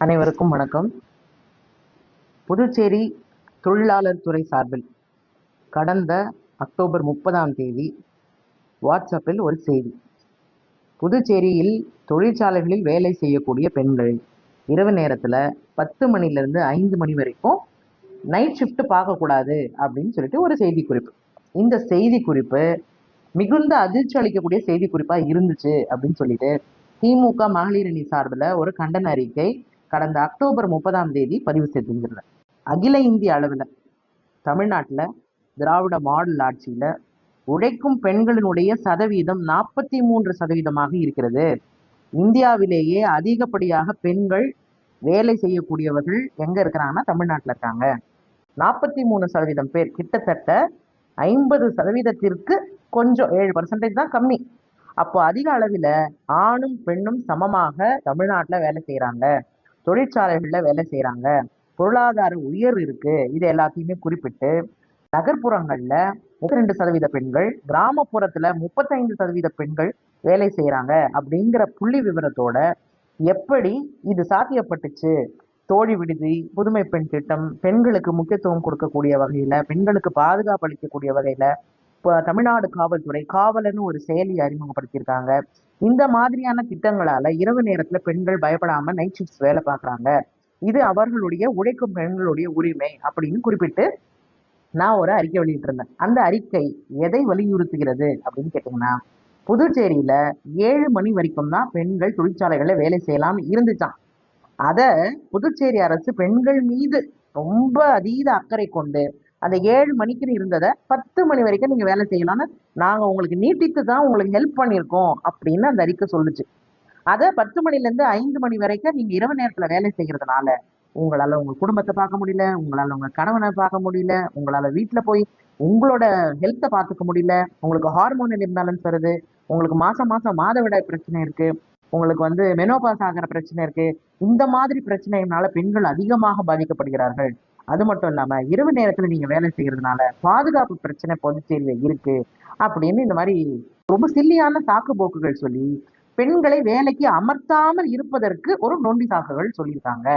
அனைவருக்கும் வணக்கம். புதுச்சேரி தொழிலாளர் துறை சார்பில் கடந்த அக்டோபர் முப்பதாம் தேதி வாட்ஸ்அப்பில் ஒரு செய்தி. புதுச்சேரியில் தொழிற்சாலைகளில் வேலை செய்யக்கூடிய பெண்கள் இரவு நேரத்தில் பத்து மணிலேருந்து ஐந்து மணி வரைக்கும் நைட் ஷிஃப்ட் பார்க்கக்கூடாது அப்படின்னு சொல்லிட்டு ஒரு செய்தி குறிப்பு இந்த செய்தி குறிப்பு மிகுந்த அதிர்ச்சி அளிக்கக்கூடிய செய்தி குறிப்பாக இருந்துச்சு அப்படின்னு சொல்லிட்டு திமுக மகளிர் அணி சார்பில் ஒரு கண்டன அறிக்கை கடந்த அக்டோபர் முப்பதாம் தேதி பதிவு செய்திருந்தது அகில இந்திய அளவில் தமிழ்நாட்டில் திராவிட மாடல் ஆட்சியில் உழைக்கும் பெண்களினுடைய சதவீதம் நாற்பத்தி மூன்று சதவீதமாக இருக்கிறது. இந்தியாவிலேயே அதிகப்படியாக பெண்கள் வேலை செய்யக்கூடியவர்கள் எங்கே இருக்கிறாங்கன்னா தமிழ்நாட்டில் இருக்காங்க. நாற்பத்தி மூணு சதவீதம் பேர் கிட்டத்தட்ட ஐம்பது சதவீதத்திற்கு கொஞ்சம் ஏழு பர்சன்டேஜ் தான் கம்மி. அப்போ அதிக அளவில் ஆணும் பெண்ணும் சமமாக தமிழ்நாட்டில் வேலை செய்கிறாங்க தொழிற்சாலைகளில் வேலை செய்கிறாங்க பொருளாதார உயர்வு இருக்கு. இது எல்லாத்தையுமே குறிப்பிட்டு நகர்ப்புறங்களில் முப்பத்தி ரெண்டு சதவீத பெண்கள் கிராமப்புறத்தில் முப்பத்தைந்து சதவீத பெண்கள் வேலை செய்கிறாங்க அப்படிங்கிற புள்ளி விவரத்தோட எப்படி இது சாத்தியப்பட்டுச்சு? தோழி விடுதி புதுமை பெண் திட்டம் பெண்களுக்கு முக்கியத்துவம் கொடுக்கக்கூடிய வகையில் பெண்களுக்கு பாதுகாப்பு அளிக்கக்கூடிய வகையில் தமிழ்நாடு காவல்துறை காவலர்னு ஒரு செயலி அறிமுகப்படுத்தியிருக்காங்க. இந்த மாதிரியான திட்டங்களால இரவு நேரத்துல பெண்கள் பயப்படாம நைட் ஷிஃப்ட்ஸ் வேலை பார்க்குறாங்க. இது அவர்களுடைய உழைக்கும் பெண்களுடைய உரிமை அப்படின்னு குறிப்பிட்டு நான் ஒரு அறிக்கை வெளியிட்டிருந்தேன். அந்த அறிக்கை எதை வலியுறுத்துகிறது அப்படின்னு கேட்டிங்கன்னா புதுச்சேரியில ஏழு மணி வரைக்கும் தான் பெண்கள் தொழிற்சாலைகளில் வேலை செய்யலாம் இருந்துச்சான் அதை புதுச்சேரி அரசு பெண்கள் மீது ரொம்ப அதீத அக்கறை கொண்டு அந்த ஏழு மணிக்குன்னு இருந்ததை பத்து மணி வரைக்கும் நீங்கள் வேலை செய்யலாம்னு நாங்கள் உங்களுக்கு நீட்டித்து தான் உங்களுக்கு ஹெல்ப் பண்ணியிருக்கோம் அப்படின்னு அந்த அறிக்கை சொல்லுச்சு. அதை பத்து மணிலேருந்து ஐந்து மணி வரைக்கும் நீங்கள் இரவு நேரத்தில் வேலை செய்கிறதுனால உங்களால் உங்கள் குடும்பத்தை பார்க்க முடியல உங்களால் உங்கள் கணவனை பார்க்க முடியல உங்களால் வீட்டில் போய் உங்களோட ஹெல்த்தை பார்த்துக்க முடியல உங்களுக்கு ஹார்மோனல் இம்பேலன்ஸ் வருது உங்களுக்கு மாதம் மாதம் மாதவிடாய் பிரச்சனை இருக்குது உங்களுக்கு வந்து மெனோபாஸ் ஆகிற பிரச்சனை இருக்கு இந்த மாதிரி பிரச்சனையினால பெண்கள் அதிகமாக பாதிக்கப்படுகிறார்கள். அது மட்டும் இல்லாம இரவு நேரத்துல நீங்க வேலை செய்யறதுனால பாதுகாப்பு பிரச்சனை புதுச்சேரியில இருக்கு அப்படின்னு இந்த மாதிரி ரொம்ப சில்லியான சாக்கு போக்குகள் சொல்லி பெண்களை வேலைக்கு அமர்த்தாமல் இருப்பதற்கு ஒரு நொண்டி சாக்குகள் சொல்லியிருக்காங்க.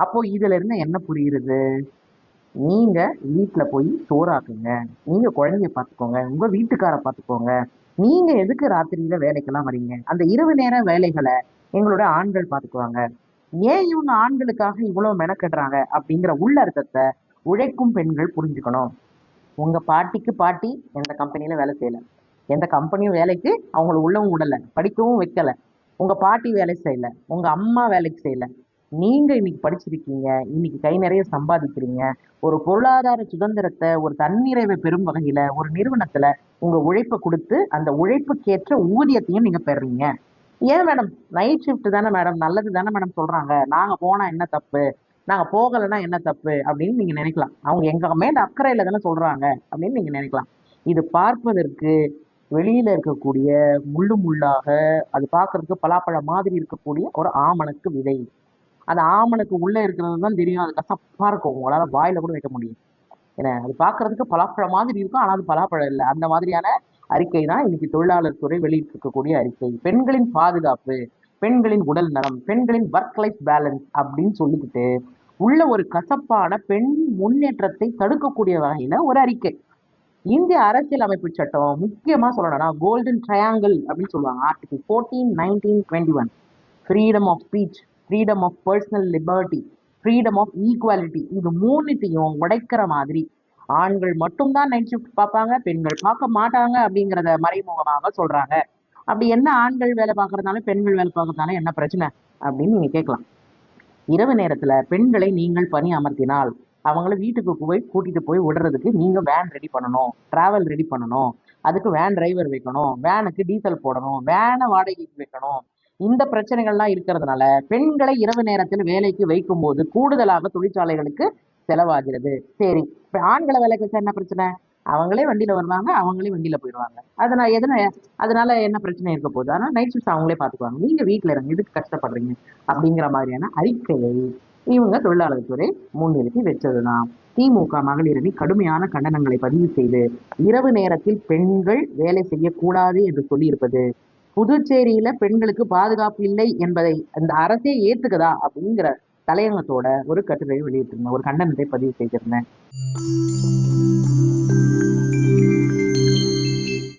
அப்போ இதுல இருந்து என்ன புரியுறது? நீங்க வீட்டுல போய் சோறாக்குங்க. நீங்க குழந்தைய பார்த்துக்கோங்க உங்க வீட்டுக்கார பார்த்துக்கோங்க நீங்க எதுக்கு ராத்திரியில வேலைக்கெல்லாம் வரீங்க அந்த இரவு நேர வேலைகளை எங்களோட ஆண்கள் பார்த்துக்குவாங்க ஏன் இவங்க ஆண்களுக்காக இவ்வளவு மெனக்கெடுறாங்க அப்படிங்கிற உள்ள அர்த்தத்தை உழைக்கும் பெண்கள் புரிஞ்சுக்கணும். உங்க பாட்டிக்கு பாட்டி எந்த கம்பெனியில வேலை செய்யல. எந்த கம்பெனியும் வேலைக்கு அவங்கள உள்ளவும் விடல படிக்கவும் வைக்கல. உங்க பாட்டி வேலை செய்யல உங்க அம்மா வேலைக்கு செய்யல. நீங்க இன்னைக்கு படிச்சிருக்கீங்க இன்னைக்கு கை நிறைய சம்பாதிக்கிறீங்க. ஒரு பொருளாதார சுதந்திரத்தை ஒரு தன்னிறைவை பெறும் வகையில ஒரு நிறுவனத்துல உங்க உழைப்பை கொடுத்து அந்த உழைப்புக்கேற்ற ஊதியத்தையும் நீங்க பெறுறீங்க ஏன் மேடம் நைட் ஷிஃப்ட் தானே மேடம் நல்லது தானே மேடம் சொல்றாங்க. நாங்க போனா என்ன தப்பு? நாங்க போகலைன்னா என்ன தப்பு? அப்படின்னு நீங்க நினைக்கலாம். அவங்க எங்க மேல அக்கறையில தானே சொல்றாங்க அப்படின்னு நீங்க நினைக்கலாம். இது பார்ப்பதற்கு வெளியில இருக்கக்கூடிய முள்ளு முள்ளாக அது பார்க்கறதுக்கு பலாப்பழம் மாதிரி இருக்கக்கூடிய ஒரு ஆமணக்கு விதை. அந்த ஆமணக்கு உள்ள இருக்கிறது தான் தெரியும். அது கசப்பா இருக்கும். உங்களால வாயில கூட வைக்க முடியும். ஏன்னா அது பார்க்கறதுக்கு பலாப்பழம் மாதிரி இருக்கும். ஆனால் அது பலாப்பழம் இல்லை. அந்த மாதிரியான அறிக்கை தான் இன்னைக்கு தொழிலாளர் துறை வெளியிட்டிருக்கக்கூடிய அறிக்கை. பெண்களின் பாதுகாப்பு பெண்களின் உடல் நலம் பெண்களின் ஒர்க் லைஃப் பேலன்ஸ் அப்படின்னு சொல்லிக்கிட்டு உள்ள ஒரு கசப்பான பெண் முன்னேற்றத்தை தடுக்கக்கூடிய வகையில ஒரு அறிக்கை. இந்திய அரசியல் அமைப்பு சட்டம் முக்கியமா சொல்லணும்னா கோல்டன் ட்ரையாங்கிள் அப்படின்னு சொல்லுவாங்க. Article fourteen nineteen twenty one freedom of speech freedom of personal liberty freedom of equality இது மூணுத்தையும் உடைக்கிற மாதிரி ஆண்கள் மட்டும்தான் நைட் ஷிஃப்ட் பார்ப்பாங்க பெண்கள் பார்க்க மாட்டாங்க அப்படிங்கிறத மறைமுகமாக சொல்றாங்க. அப்படி என்ன ஆண்கள் வேலை பார்க்கறதுனால பெண்கள் வேலை பார்க்கறதுனால என்ன பிரச்சனை அப்படின்னு நீங்க கேட்கலாம். இரவு நேரத்துல பெண்களை நீங்கள் பணி அமர்த்தினால் அவங்கள வீட்டுக்கு போய் கூட்டிட்டு போய் விடுறதுக்கு நீங்க வேன் ரெடி பண்ணணும் டிராவல் ரெடி பண்ணணும் அதுக்கு வேன் டிரைவர் வைக்கணும் வேனுக்கு டீசல் போடணும் வேனை வாடகைக்கு வைக்கணும். இந்த பிரச்சனைகள்லாம் இருக்கிறதுனால பெண்களை இரவு நேரத்தில் வேலைக்கு வைக்கும் போது கூடுதலாக தொழிற்சாலைகளுக்கு செலவாகிறது. சரி. இப்ப ஆண்களை வேலைக்கு வச்சா என்ன பிரச்சனை? அவங்களே வண்டியில வருவாங்க அவங்களே வண்டியில போயிடுவாங்க. அதனால எதனா அதனால என்ன பிரச்சனை இருக்க போகுது? ஆனால் நைட் ஷிஃப்ட் அவங்களே பார்த்துக்குவாங்க நீங்க வீட்டில் இருங்க. இதுக்கு கஷ்டப்படுறீங்க? அப்படிங்கிற மாதிரியான அறிக்கையை இவங்க தொழிலாளர் துறை முன்னிறுத்தி வச்சதுதான். திமுக மகளிர் அணி கடுமையான கண்டனங்களை பதிவு செய்து இரவு நேரத்தில் பெண்கள் வேலை செய்யக்கூடாது என்று சொல்லியிருப்பது. புதுச்சேரியில பெண்களுக்கு பாதுகாப்பு இல்லை என்பதை அந்த அரசே ஏத்துக்குதா? அப்படிங்கிற தலையங்கத்தோட ஒரு கட்டுரையை வெளியிட்டிருந்தேன். ஒரு கண்டனத்தை பதிவு செய்திருந்தேன்.